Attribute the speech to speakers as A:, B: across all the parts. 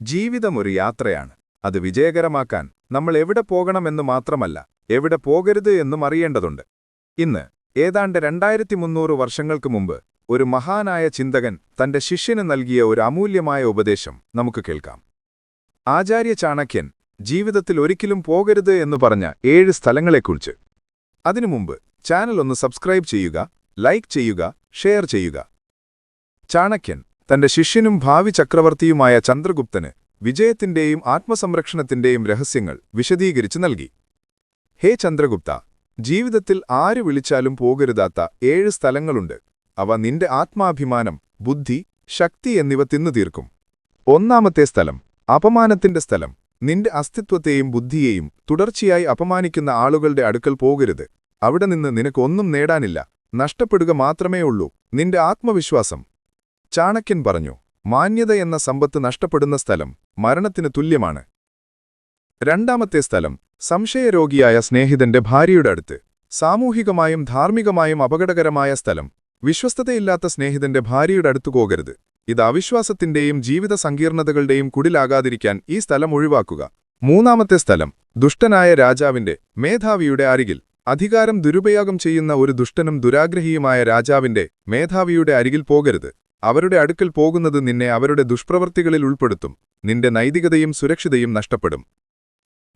A: ജീവിതം ഒരു യാത്രയാണ്. അത് വിജയകരമാക്കാൻ നമ്മൾ എവിടെ പോകണമെന്ന് മാത്രമല്ല എവിടെ പോകരുത് എന്നും അറിയേണ്ടതുണ്ട്. ഇന്ന് ഏതാണ്ട് രണ്ടായിരത്തി മുന്നൂറ് വർഷങ്ങൾക്ക് മുമ്പ് ഒരു മഹാനായ ചിന്തകൻ തന്റെ ശിഷ്യന് നൽകിയ ഒരു അമൂല്യമായ ഉപദേശം നമുക്ക് കേൾക്കാം. ആചാര്യ ചാണക്യൻ ജീവിതത്തിൽ ഒരിക്കലും പോകരുത് എന്ന് പറഞ്ഞ ഏഴ് സ്ഥലങ്ങളെക്കുറിച്ച്. അതിനു മുമ്പ് ചാനൽ ഒന്ന് സബ്സ്ക്രൈബ് ചെയ്യുക ലൈക്ക് ചെയ്യുക ഷെയർ ചെയ്യുക. ചാണക്യൻ തന്റെ ശിഷ്യനും ഭാവി ചക്രവർത്തിയുമായ ചന്ദ്രഗുപ്തന് വിജയത്തിന്റെയും ആത്മസംരക്ഷണത്തിന്റെയും രഹസ്യങ്ങൾ വിശദീകരിച്ചു നൽകി. ഹേ ചന്ദ്രഗുപ്ത ജീവിതത്തിൽ ആര് വിളിച്ചാലും പോകരുതാത്ത ഏഴ് സ്ഥലങ്ങളുണ്ട്. അവ നിന്റെ ആത്മാഭിമാനം ബുദ്ധി ശക്തി എന്നിവ തിന്നു തീർക്കും ഒന്നാമത്തെ സ്ഥലം അപമാനത്തിന്റെ സ്ഥലം. നിന്റെ അസ്തിത്വത്തെയും ബുദ്ധിയെയും തുടർച്ചയായി അപമാനിക്കുന്ന ആളുകളുടെ അടുക്കൽ പോകരുത്. അവിടെ നിന്ന് നിനക്കൊന്നും നേടാനില്ല. നഷ്ടപ്പെടുക മാത്രമേ ഉള്ളൂ നിന്റെ ആത്മവിശ്വാസം ചാണക്യൻ പറഞ്ഞു മാന്യത എന്ന സമ്പത്ത് നഷ്ടപ്പെടുന്ന സ്ഥലം മരണത്തിന് തുല്യമാണ്. രണ്ടാമത്തെ സ്ഥലം സംശയരോഗിയായ സ്നേഹിതന്റെ ഭാര്യയുടെ അടുത്ത്. സാമൂഹികമായും ധാർമ്മികമായും അപകടകരമായ സ്ഥലം. വിശ്വസ്തതയില്ലാത്ത സ്നേഹിതന്റെ ഭാര്യയുടെ അടുത്തു പോകരുത്. ഇത് അവിശ്വാസത്തിന്റെയും ജീവിത സങ്കീർണതകളുടെയും കുടിലാകാതിരിക്കാൻ ഈ സ്ഥലം ഒഴിവാക്കുക. മൂന്നാമത്തെ സ്ഥലം ദുഷ്ടനായ രാജാവിന്റെ മേധാവിയുടെ അരികിൽ. അധികാരം ദുരുപയോഗം ചെയ്യുന്ന ഒരു ദുഷ്ടനും ദുരാഗ്രഹിയുമായ രാജാവിന്റെ മേധാവിയുടെ അരികിൽ പോകരുത്. അവരുടെ അടുക്കൽ പോകുന്നത് നിന്നെ അവരുടെ ദുഷ്പ്രവൃത്തികളിൽ ഉൾപ്പെടുത്തും. നിന്റെ നൈതികതയും സുരക്ഷിതയും നഷ്ടപ്പെടും.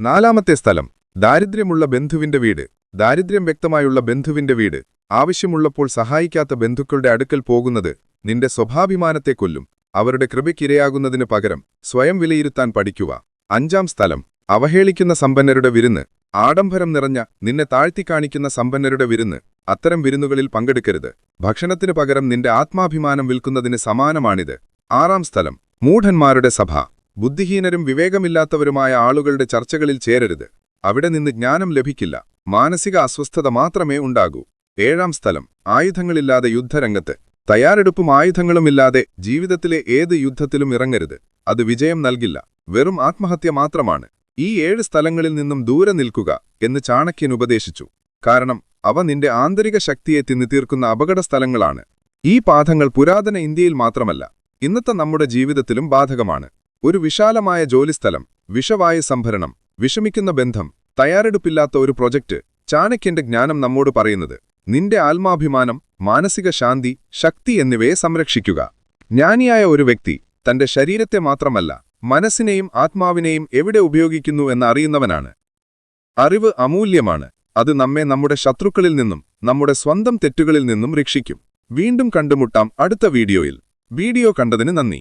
A: നാലാമത്തെ സ്ഥലം. ദാരിദ്ര്യമുള്ള ബന്ധുവിന്റെ വീട്. ദാരിദ്ര്യം വ്യക്തമായുള്ള ബന്ധുവിന്റെ വീട്. ആവശ്യമുള്ളപ്പോൾ സഹായിക്കാത്ത ബന്ധുക്കളുടെ അടുക്കൽ പോകുന്നത് നിന്റെ സ്വഭാഭിമാനത്തെ കൊല്ലും. അവരുടെ കൃപയ്ക്കിരയാകുന്നതിന് പകരം സ്വയം വിലയിരുത്താൻ പഠിക്കുക. അഞ്ചാം സ്ഥലം. അവഹേളിക്കുന്ന സമ്പന്നരുടെ വിരുന്ന്. ആഡംബരം നിറഞ്ഞ നിന്നെ താഴ്ത്തിക്കാണിക്കുന്ന സമ്പന്നരുടെ വിരുന്ന്. അത്തരം വിരുന്നുകളിൽ പങ്കെടുക്കരുത്. ഭക്ഷണത്തിനു പകരം നിന്റെ ആത്മാഭിമാനം വിൽക്കുന്നതിന് സമാനമാണിത്. ആറാം സ്ഥലം. മൂഢന്മാരുടെ സഭ. ബുദ്ധിഹീനരും വിവേകമില്ലാത്തവരുമായ ആളുകളുടെ ചർച്ചകളിൽ ചേരരുത്. അവിടെ നിന്ന് ജ്ഞാനം ലഭിക്കില്ല. മാനസിക അസ്വസ്ഥത മാത്രമേ ഉണ്ടാകൂ. ഏഴാം സ്ഥലം. ആയുധങ്ങളില്ലാതെ യുദ്ധരംഗത്ത്. തയ്യാറെടുപ്പും ആയുധങ്ങളുമില്ലാതെ ജീവിതത്തിലെ ഏത് യുദ്ധത്തിലും ഇറങ്ങരുത്. അത് വിജയം നൽകില്ല. വെറും ആത്മഹത്യ മാത്രമാണ്. ഈ ഏഴ് സ്ഥലങ്ങളിൽ നിന്നും ദൂരെ നിൽക്കുക എന്ന് ചാണക്യൻ ഉപദേശിച്ചു. കാരണം അവ നിന്റെ ആന്തരിക ശക്തിയെ തിന്നു തീർക്കുന്ന അപകട സ്ഥലങ്ങളാണ് ഈ പാഠങ്ങൾ പുരാതന ഇന്ത്യയിൽ മാത്രമല്ല ഇന്നത്തെ നമ്മുടെ ജീവിതത്തിലും ബാധകമാണ്. ഒരു വിശാലമായ ജോലിസ്ഥലം വിഷവായു സംഭരണം വിഷമിക്കുന്ന ബന്ധം തയ്യാറെടുപ്പില്ലാത്ത ഒരു പ്രൊജക്റ്റ് ചാണക്യന്റെ ജ്ഞാനം നമ്മോട് പറയുന്നത് നിന്റെ ആത്മാഭിമാനം മാനസിക ശാന്തി ശക്തി എന്നിവയെ സംരക്ഷിക്കുക. ജ്ഞാനിയായ ഒരു വ്യക്തി തന്റെ ശരീരത്തെ മാത്രമല്ല മനസ്സിനെയും ആത്മാവിനെയും എവിടെ ഉപയോഗിക്കുന്നു എന്നറിയുന്നവനാണ് അറിവ് അമൂല്യമാണ്. അത് നമ്മെ നമ്മുടെ ശത്രുക്കളിൽ നിന്നും നമ്മുടെ സ്വന്തം തെറ്റുകളിൽ നിന്നും രക്ഷിക്കും. വീണ്ടും കണ്ടുമുട്ടാം അടുത്ത വീഡിയോയിൽ. വീഡിയോ കണ്ടതിന് നന്ദി.